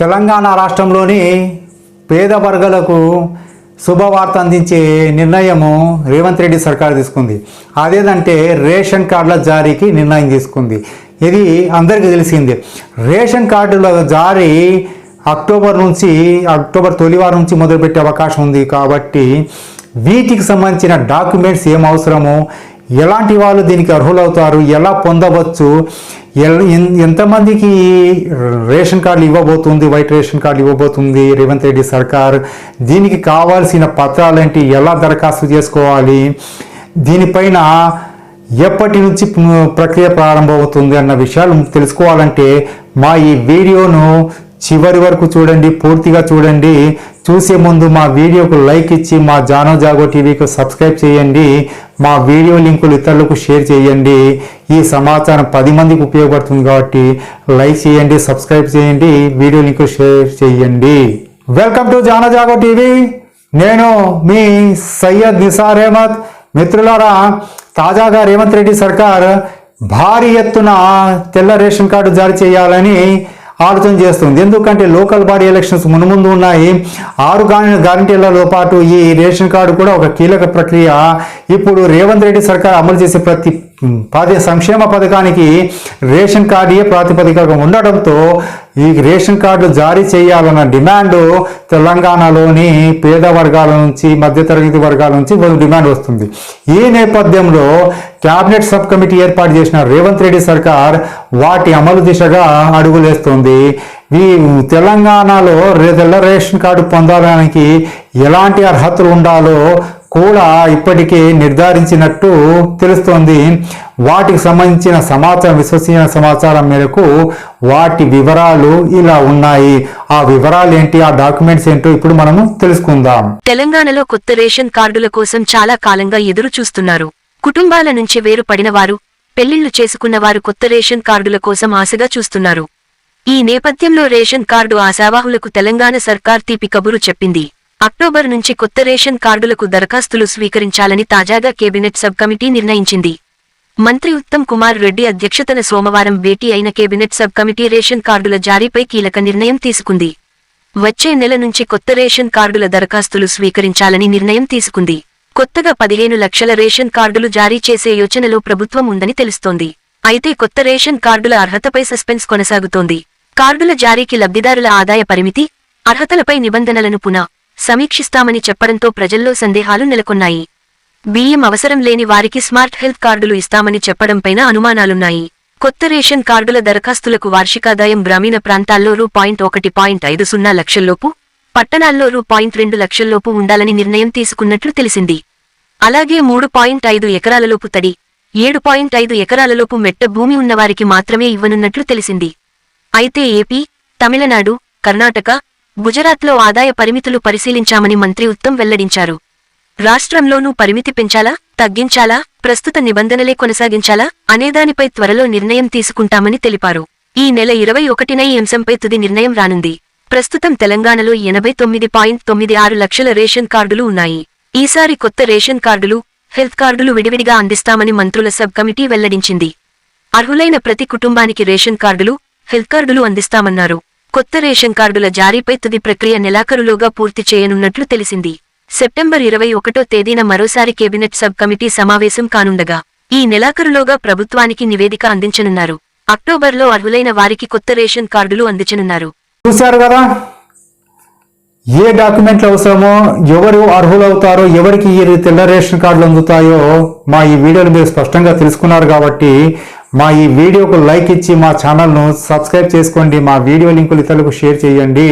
తెలంగాణ రాష్ట్రంలోని పేద వర్గాలకు శుభవార్త అందించే నిర్ణయము రేవంత్ రెడ్డి సర్కార్ తీసుకుంది. అదేదంటే రేషన్ కార్డుల జారీకి నిర్ణయం తీసుకుంది. ఇది అందరికీ తెలిసిందే. రేషన్ కార్డుల జారీ అక్టోబర్ నుంచి అక్టోబర్ తొలివారం నుంచి మొదలుపెట్టే అవకాశం ఉంది కాబట్టి వీటికి సంబంధించిన డాక్యుమెంట్స్ ఏం అవసరమో? ఎలాంటి వాళ్ళు దీనికి అర్హులవుతారు? ఎలా పొందవచ్చు? ఎంతమందికి రేషన్ కార్డులు ఇవ్వబోతుంది వైట్ రేషన్ కార్డులు ఇవ్వబోతుంది రేవంత్ రెడ్డి సర్కార్? దీనికి కావాల్సిన పత్రాలేంటి? ఎలా దరఖాస్తు చేసుకోవాలి? దీనిపైన ఎప్పటి నుంచి ప్రక్రియ ప్రారంభమవుతుంది అన్న విషయాలు తెలుసుకోవాలంటే మా ఈ వీడియోను చివరి వరకు చూడండి పూర్తిగా చూడండి. చూసే ముందు మా వీడియోకు లైక్ ఇచ్చి మా జానో జాగో టీవీకి సబ్స్క్రైబ్ చేయండి. మా వీడియో లింకులు ఇతరులకు షేర్ చేయండి. ఈ సమాచారం పది మందికి ఉపయోగపడుతుంది కాబట్టి లైక్ చేయండి సబ్స్క్రైబ్ చేయండి వీడియో లింకు షేర్ చేయండి. Welcome to Jano Jago TV. నేను మీ సయ్యద్ నిసార్ అహ్మద్. మిత్రులారా తాజాగా రేవంత్ రెడ్డి సర్కార్ భారీ ఎత్తున తెల్ల రేషన్ కార్డు జారీ చేయాలని ఆలోచన చేస్తుంది. ఎందుకంటే లోకల్ బాడీ ఎలక్షన్స్ మునుముందు ఉన్నాయి. ఆరు గా- గ్యారంటీలలో పాటు ఈ రేషన్ కార్డు కూడా ఒక కీలక ప్రక్రియ. ఇప్పుడు రేవంత్ రెడ్డి సర్కార్ అమలు చేసే ప్రతి పది సంక్షేమ పథకానికి రేషన్ కార్డే ప్రాతిపదికగా ఉండడంతో ఈ రేషన్ కార్డు జారీ చేయాలన్న డిమాండ్ తెలంగాణలోని పేద వర్గాల నుంచి మధ్యతరగతి వర్గాల నుంచి డిమాండ్ వస్తుంది. ఈ నేపథ్యంలో క్యాబినెట్ సబ్ కమిటీ ఏర్పాటు చేసిన రేవంత్ రెడ్డి సర్కార్ వాటి అమలు దిశగా అడుగులేస్తుంది. ఈ తెలంగాణలో తెల్ల రేషన్ కార్డు పొందడానికి ఎలాంటి అర్హతలు ఉండాలో కూడా ఇప్పటికే నిర్ధారించినట్టు తెలుస్తోంది. వాటికి సంబంధించిన సమాచారం విశ్వసనీయ సమాచారం మేరకు వాటి వివరాలు ఇలా ఉన్నాయి. ఆ వివరాలు ఏంటి ఆ డాక్యుమెంట్స్ ఏంటో ఇప్పుడు మనము తెలుసుకుందాం. తెలంగాణలో కొత్త రేషన్ కార్డుల కోసం చాలా కాలంగా ఎదురు చూస్తున్నారు. కుటుంబాల నుంచి వేరుపడిన వారు పెళ్ళిళ్ళు చేసుకున్న వారు కొత్త రేషన్ కార్డుల కోసం ఆశగా చూస్తున్నారు. ఈ నేపథ్యంలో రేషన్ కార్డు ఆశావాహులకు తెలంగాణ సర్కార్ తీపి కబురు చెప్పింది. అక్టోబర్ నుంచి కొత్త రేషన్ కార్డులకు దరఖాస్తులు స్వీకరించాలని తాజాగా కేబినెట్ సబ్ కమిటీ నిర్ణయించింది. మంత్రి ఉత్తమ్ కుమార్ రెడ్డి అధ్యక్షతన సోమవారం భేటీ అయిన కేబినెట్ సబ్ కమిటీ రేషన్ కార్డుల జారీపై కీలక నిర్ణయం తీసుకుంది. వచ్చే నెల నుంచి కొత్త రేషన్ కార్డుల దరఖాస్తులు స్వీకరించాలని నిర్ణయం తీసుకుంది. కొత్తగా పదిహేను లక్షల రేషన్ కార్డులు జారీ చేసే యోచనలో ప్రభుత్వం ఉందని తెలుస్తోంది. అయితే కొత్త రేషన్ కార్డుల అర్హతపై సస్పెన్స్ కొనసాగుతోంది. కార్డుల జారీకి లబ్ధిదారుల ఆదాయ పరిమితి అర్హతలపై నిబంధనలను పునః సమీక్షిస్తామని చెప్పడంతో ప్రజల్లో సందేహాలు నెలకొన్నాయి. బియ్యం అవసరం లేని వారికి స్మార్ట్ హెల్త్ కార్డులు ఇస్తామని చెప్పడంపైన అనుమానాలున్నాయి. కొత్త రేషన్ కార్డుల దరఖాస్తులకు వార్షికాదాయం గ్రామీణ ప్రాంతాల్లో రూ. పాయింట్ ఒకటి పాయింట్ ఐదు సున్నా లక్షల్లోపు పట్టణాల్లో రూ. పాయింట్ రెండు లక్షల్లోపు ఉండాలని నిర్ణయం తీసుకున్నట్లు తెలిసింది. అలాగే మూడు పాయింట్ ఐదు ఎకరాలలోపు తడి ఏడు పాయింట్ ఐదు ఎకరాలలోపు మెట్ట భూమి ఉన్నవారికి మాత్రమే ఇవ్వనున్నట్లు తెలిసింది. అయితే ఏపీ తమిళనాడు కర్ణాటక గుజరాత్లో ఆదాయ పరిమితులు పరిశీలించామని మంత్రి ఉత్తమ్ వెల్లడించారు. రాష్ట్రంలోనూ పరిమితి పెంచాలా తగ్గించాలా ప్రస్తుత నిబంధనలే కొనసాగించాలా అనేదానిపై త్వరలో నిర్ణయం తీసుకుంటామని తెలిపారు. ఈ నెల ఇరవై ఒకటిన ఈ అంశంపై తుది నిర్ణయం రానుంది. ప్రస్తుతం తెలంగాణలో ఎనభై తొమ్మిది పాయింట్ తొమ్మిది ఆరు లక్షల రేషన్ కార్డులు ఉన్నాయి. ఈసారి కొత్త రేషన్ కార్డులు హెల్త్ కార్డులు విడివిడిగా అందిస్తామని మంత్రుల సబ్ కమిటీ వెల్లడించింది. అర్హులైన ప్రతి కుటుంబానికి రేషన్ కార్డులు హెల్త్ కార్డులు అందిస్తామన్నారు. కొత్త రేషన్ కార్డుల జారీపై తుది ప్రక్రియ నెలాఖరులోగా పూర్తి చేయనున్నట్లు తెలిసింది. సెప్టెంబర్ ఇరవై ఒకటో తేదీన మరోసారి కేబినెట్ సబ్ కమిటీ సమావేశం కానుండగా ఈ నెలాఖరులోగా ప్రభుత్వానికి నివేదిక అందించనున్నారు. అక్టోబర్లో అర్హులైన వారికి కొత్త రేషన్ కార్డులు అందించనున్నారు. చూశారు కదా? ఏ డాక్యుమెంట్లు అవసరమో ఎవరు అర్హులవుతారో ఎవరికి ఈ తెల్ల రేషన్ కార్డులు అందుతాయో మా ఈ వీడియోలు మీరు స్పష్టంగా తెలుసుకున్నారు కాబట్టి మా ఈ వీడియోకు లైక్ ఇచ్చి మా ఛానల్ను సబ్స్క్రైబ్ చేసుకోండి. మా వీడియో లింకులు ఇతరులకు షేర్ చేయండి.